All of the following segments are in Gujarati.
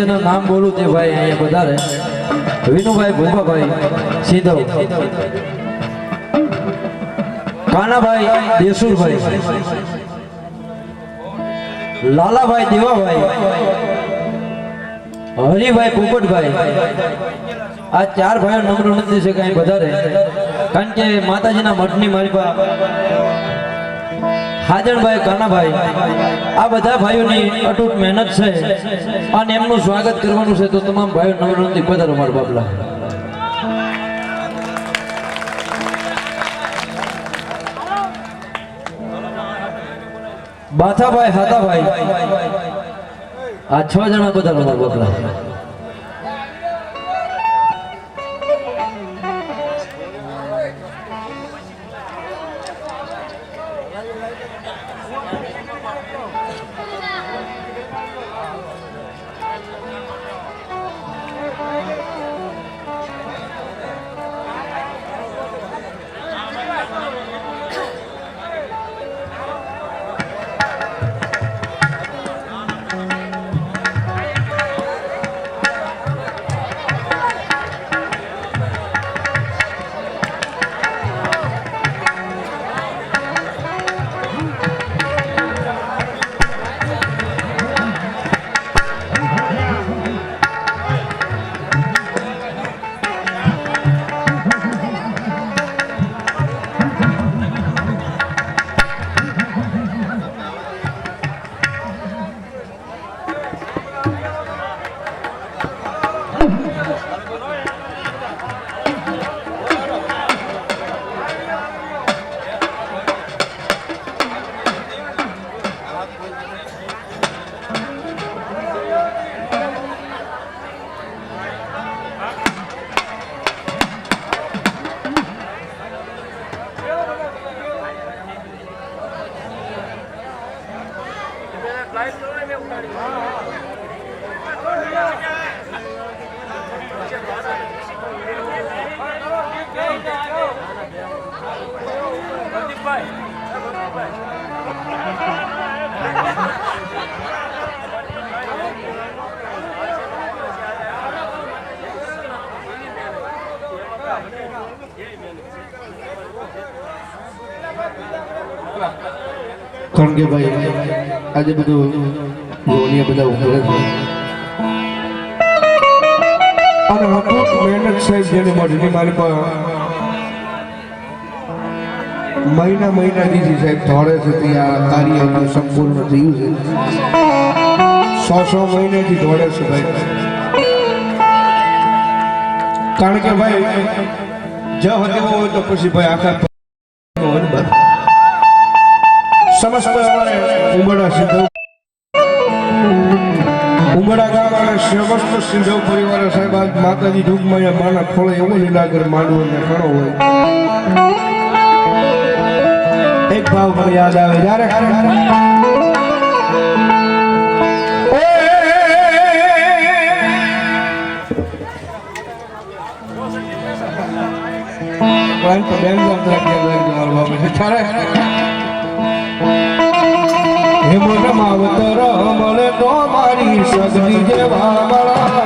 જેના નામ બોલું તે ભાઈ અહીંયા વધારે. વિનુભાઈ ભૂપાભાઈ સીધો કાનાભાઈ દેસુરભાઈ. લાલાભાઈ દેવાભાઈ. હરિભાઈ પોપટભાઈ. આ ચાર ભાઈઓ નમ્ર નથી છે કઈ વધારે. કારણ કે માતાજીના મઠની મારી પાસે હાજણભાઈ કાનાભાઈ આ બધા ભાઈઓની અટૂટ મહેનત છે. અને એમનું સ્વાગત કરવાનું છે તો તમામ ભાઈઓ નથી પધારો મારા બાપલા. બાથાભાઈ, હાથાભાઈ. આ છ જણા બધા મારા બાપલા. કારણ કે ભાઈ? આજે બધું બધા ઉભરે અને અટૂટ મહેનત સાહેબ જેને મઢની મારી પર મહિના મહિના દીધી સાહેબ ધોળે છે ત્યાં કાર્ય સંપૂર્ણ થયું છે. સો સો મહિનાથી દોડે છે ભાઈ. કારણ કે ભાઈ જ હતો હોય તો પછી ભાઈ આખા સમસ્ત અમારે ઉમરડા સિંધુ. ઉમરડા ગામ અને સમસ્ત સિંધુ પરિવાર સાહેબ આજ માતાજી અહીંયા માના ખોળે એવો લીલાગર માંડવો ને ખણો હોય. એક ભાવ મને યાદ આવે જ્યારે બેન તો બેન ગામ તરફ યાદ માવતર મળે તો મારી સગડી જેવા મળાજો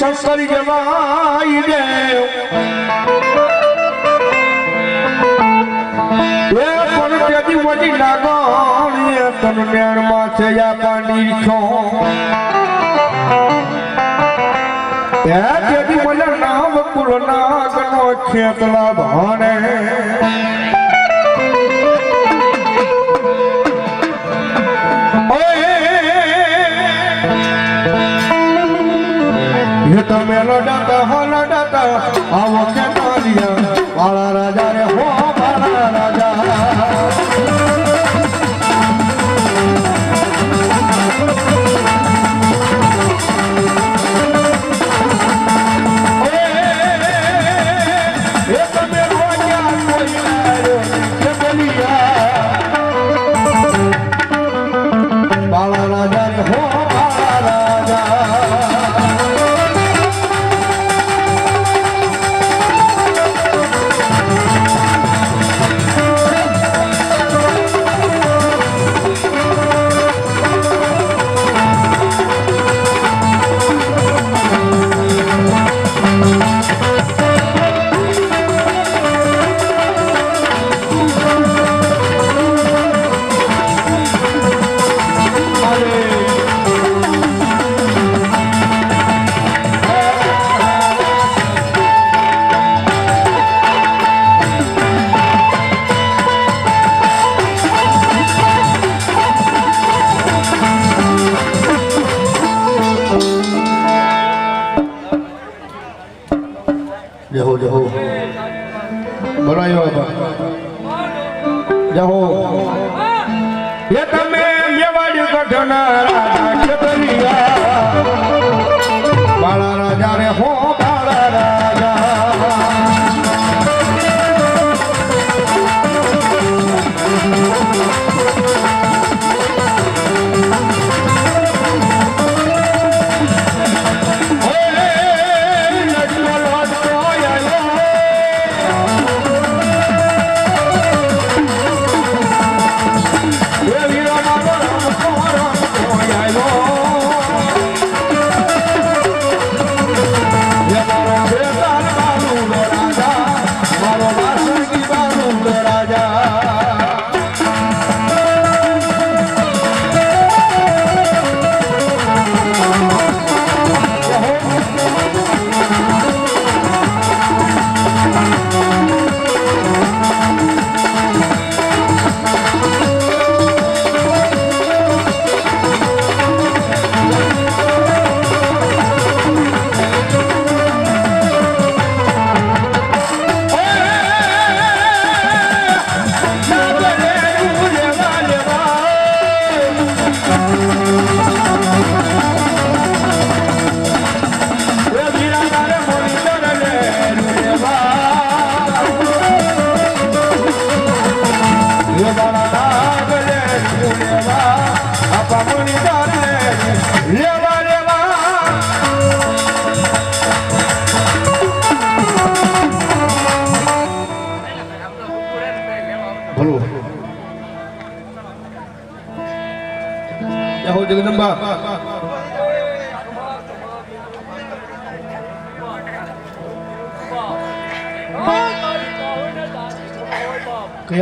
શંકર જવાઈ દે એ પણ તેથી તન નેણમાં છે પાણી છો. એ તેથી મને નામ કુલ નાગનો ખેતલા ભાણે. એ તમે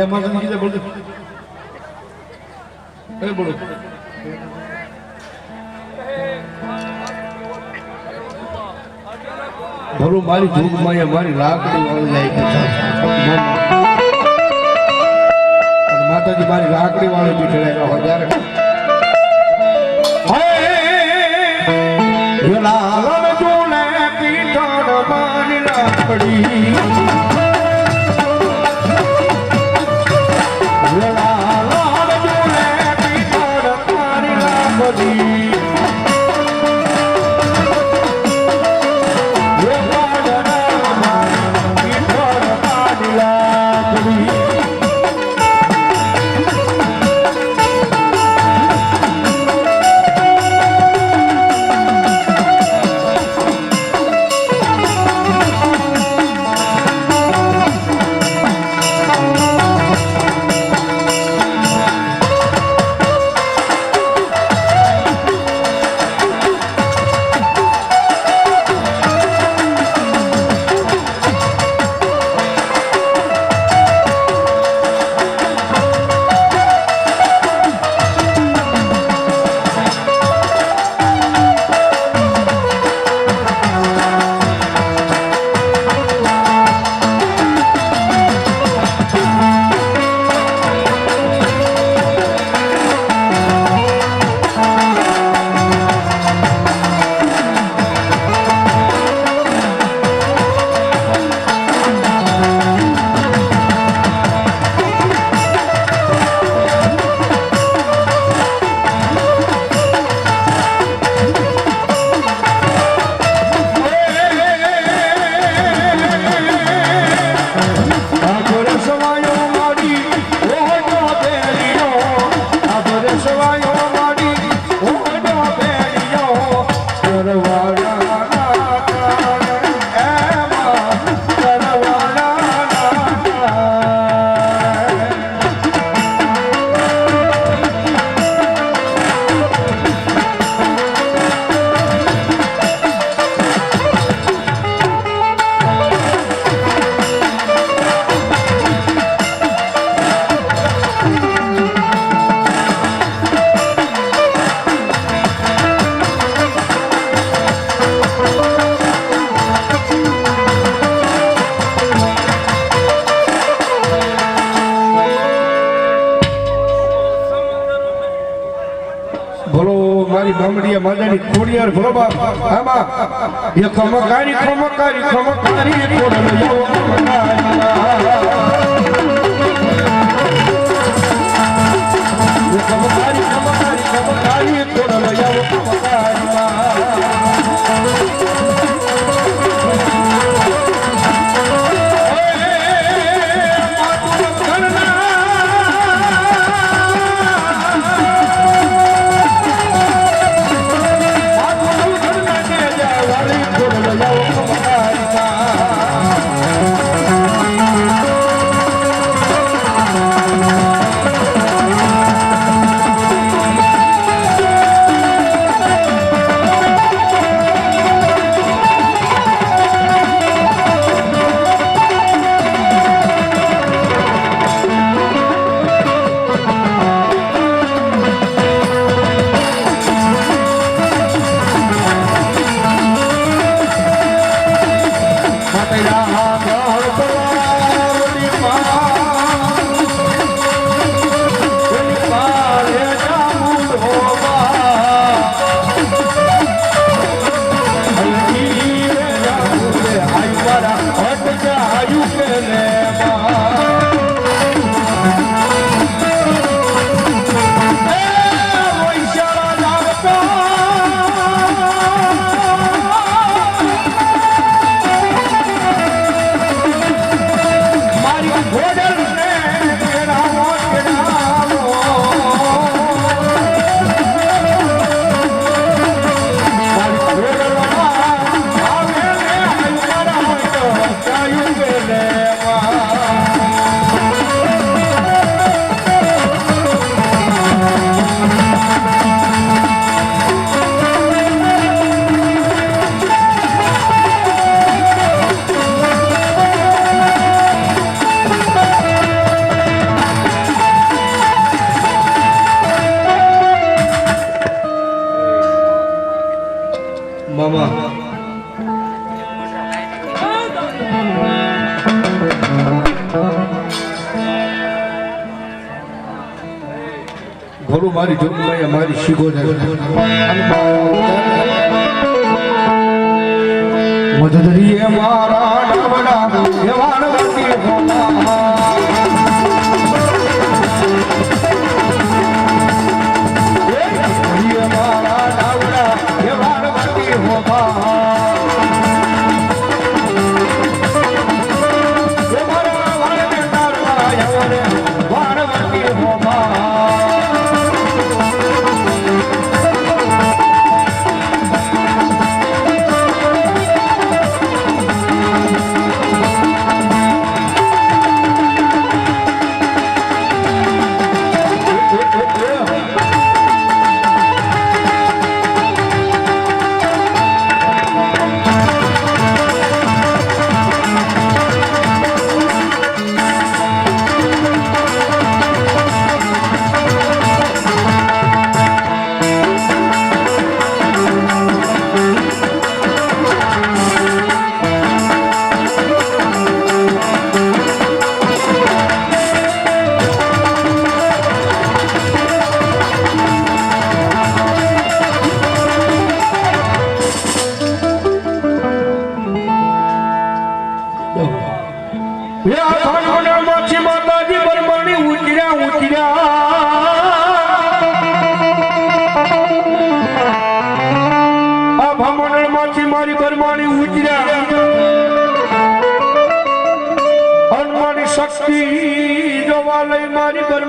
માતા કીધા બોલ એ બોલો. ભલું મારી જોગમાં મારી લાકડી વાળી જાય માતાજી મારી લાકડી વાળી પીઠડે હજાર લાલન જોલે પીઠડ મારી લાકડી લાકડી આમાં. એ ખમકારી ખમકારી ખમકારી. ખોડલ ઘોડું જોગમાં અમારી મારી શીખો મધદરીએ મારા ડાબડા એવાણ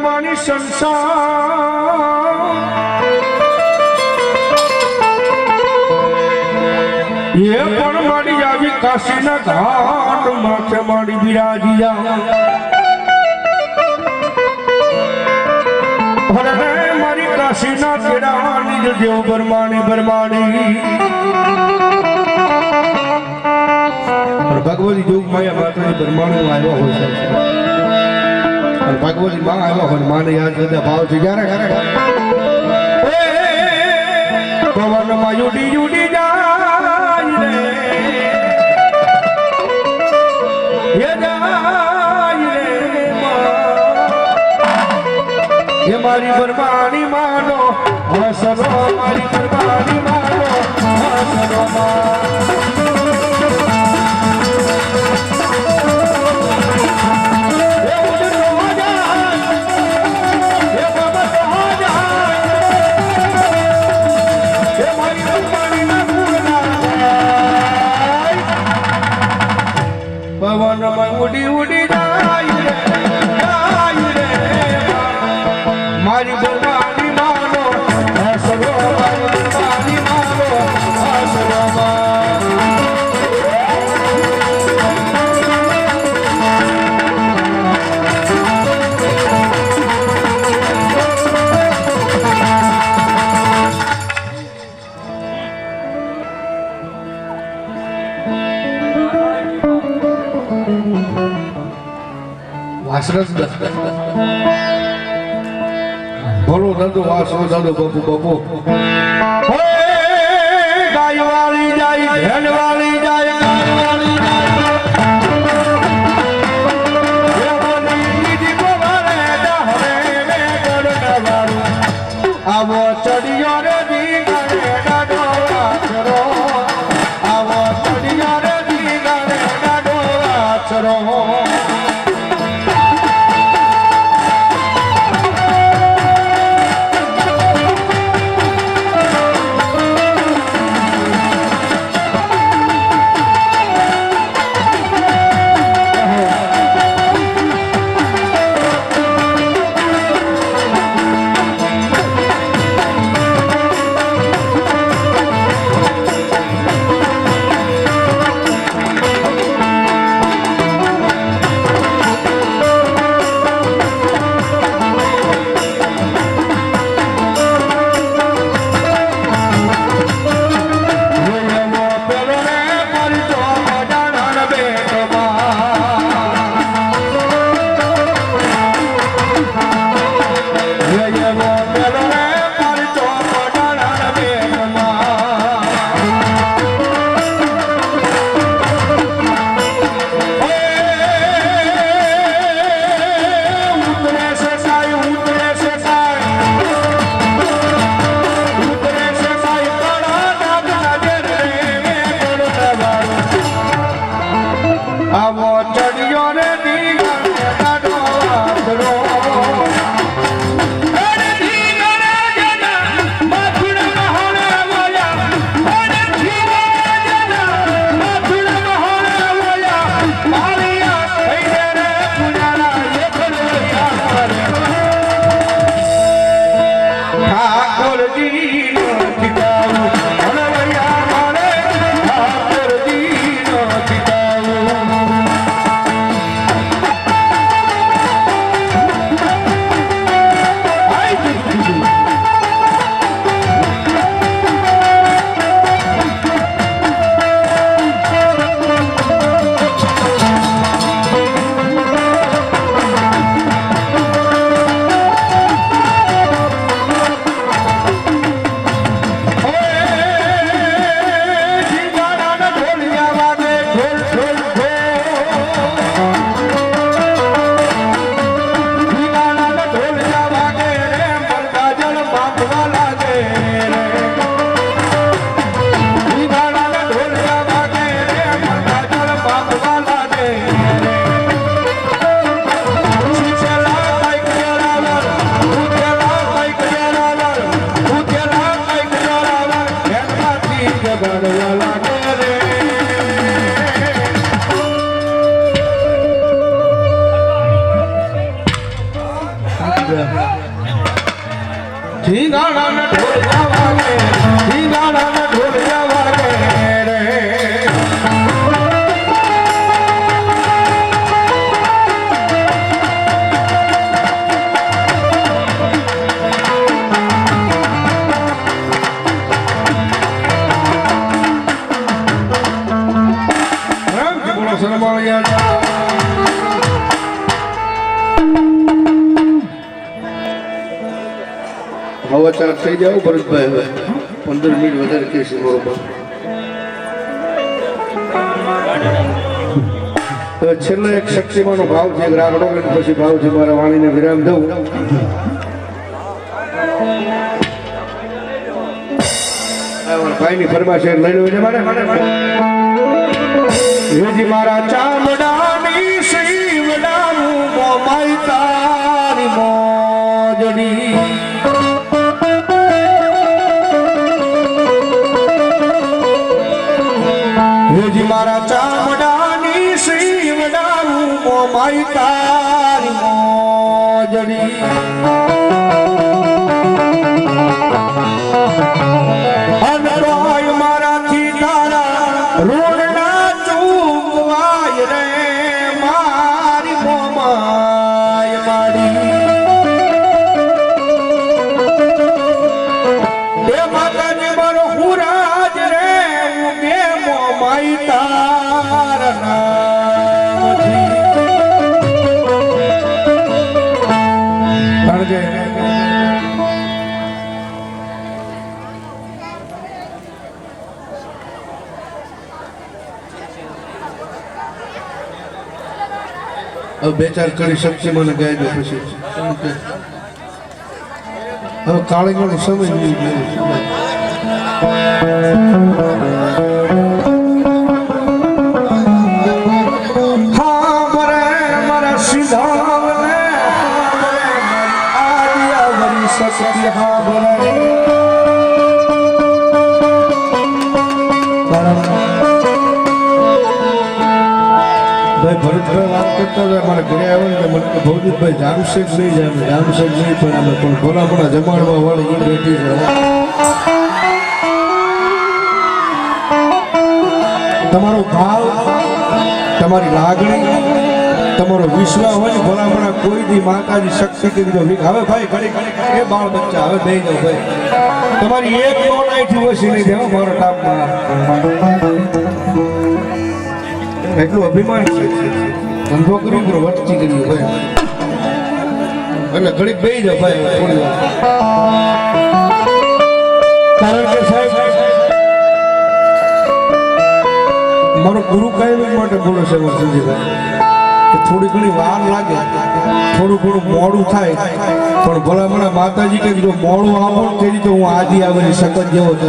બરમાણી સંસાર. એ પણ મારી આવી કાશીના ઘાટ માથે મારી બિરાજીયા. અરે મારી કાશીના કેળાની જ દેવ બરમાણી બરમાણી ભગવતી જોગ માયા માતાજી બરમાણી આવ્યો હોય છે. અને ભગવતી માં આવ્યો હોય માને યાદ કરતા ભાવ થઈ ગયા ને? પવનમાં ઉડી ઉડી જાય એ મારી બરબાની માનો હસરો મારી બરબાની માનો હસરો માં. ഓടി ഓടി સરસ. ભણો નંદો આ સો દાદો બપુ બપુ. ગાયવાળી જાય ધનવાળી amor. સ્ટાર્ટ થઈ જાવ ભરતભાઈ હવે. પંદર મિનિટ વધારે કહેશે મારો બાપ છેલ્લો એક શક્તિમાનો ભાવ છે રાગડો પછી ભાવ છે મારા વાણીને વિરામ દઉં. ભાઈની ફરમાશે લઈ લો મારા ચામડા હેજી મારા ચામડાની શિવડાવું મારી તારી મોજડી. હવે બે ચાર કરી શકશે મને ગાય પછી હવે કે? હવે કાળીનો સમય કરતા હતા. મારા ઘરે આવ્યો ને મને કે ભૌતિકભાઈ જામશેખ નહીં જામે જામશેખ નહીં, પણ પણ જમાડવા એ બેઠી છે. તમારો ભાવ, તમારી લાગણી, તમારો વિશ્વાસ હોય ને ભલામણા કોઈ દી માતાજી શક્તિ કરી દો હવે ભાઈ ઘડી ઘડી એ બાળ બચ્ચા, હવે બે જાઓ ભાઈ. તમારી એક નોટ આઈથી ઓછી નહીં દેવો મારો ટાપમાં. એટલું અભિમાન છે. ધંધો કર્યો કરો વટકી કર્યું ભાઈ એટલે ઘડીક બે જાઓ ભાઈ થોડી કારણ કે સાહેબ, મારો ગુરુ કાયમ માટે બોલો છે સંજીભાઈ થોડી ઘણી વાર લાગે, થોડું ઘણું મોડું થાય, પણ ભલામણા માતાજી કે જો મોડું આવો તેની તો હું આદિ આવેલી શકત જેવો તો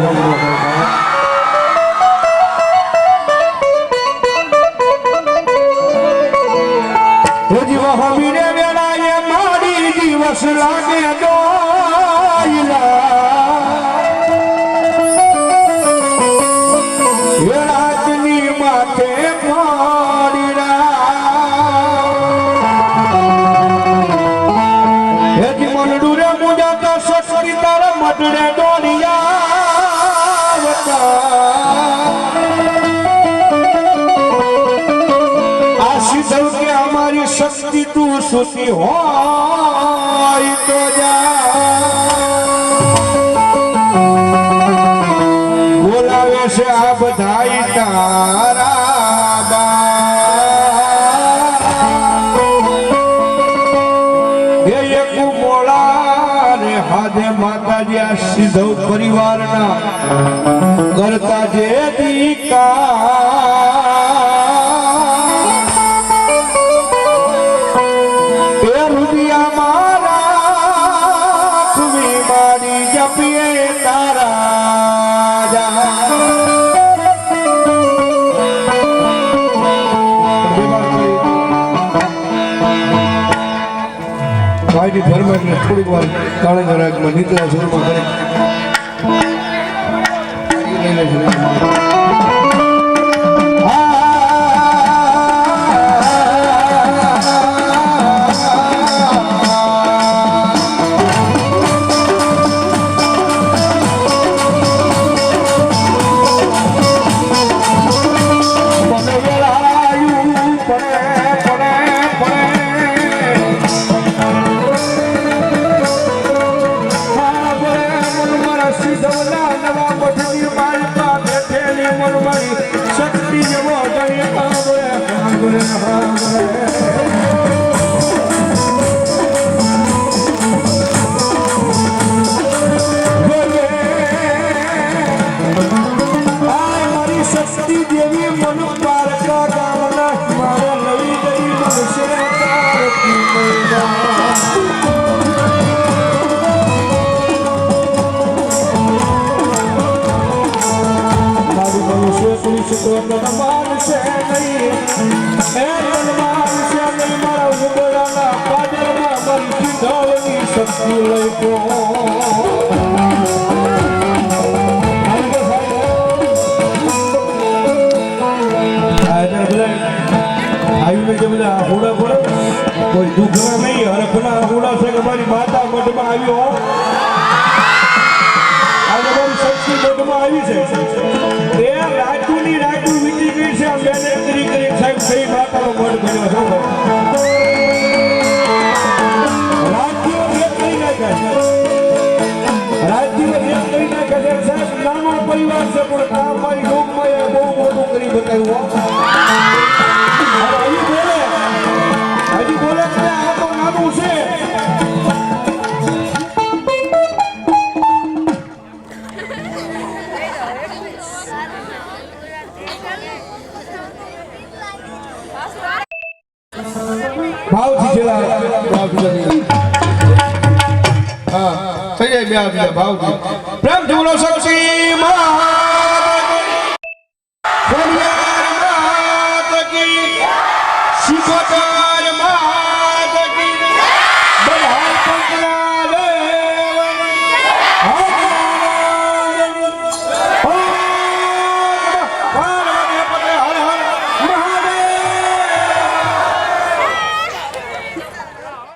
લાગે દોયલા વેળાતની માથે સસરી તારા મટડે દોરિયા આશી થયું કે અમારી શક્તિ તું સુતી બોલાવે છે આ તારા બા. એક મોળા માતાજી આ સિદ્ધ પરિવારના કરતા જે દીકા એટલે થોડીક વાર કાળે ગરાકમાં નીકળ્યા જોરમાં કરે. તો બનવાન છે નહીં એ બનવાન છે નહીં મારા છે કે મારી માતા મઢમાં આવ્યો આજે મારી શક્તિ મઢમાં આવી છે થયો જોવો રાજ્યો એક કહી નાખે રાજ્યો એક કહી નાખે સાહેબ નાનો પરિવાર છે પણ આ મારી લોકમાં બહુ મોટું કરી બતાવ્યું.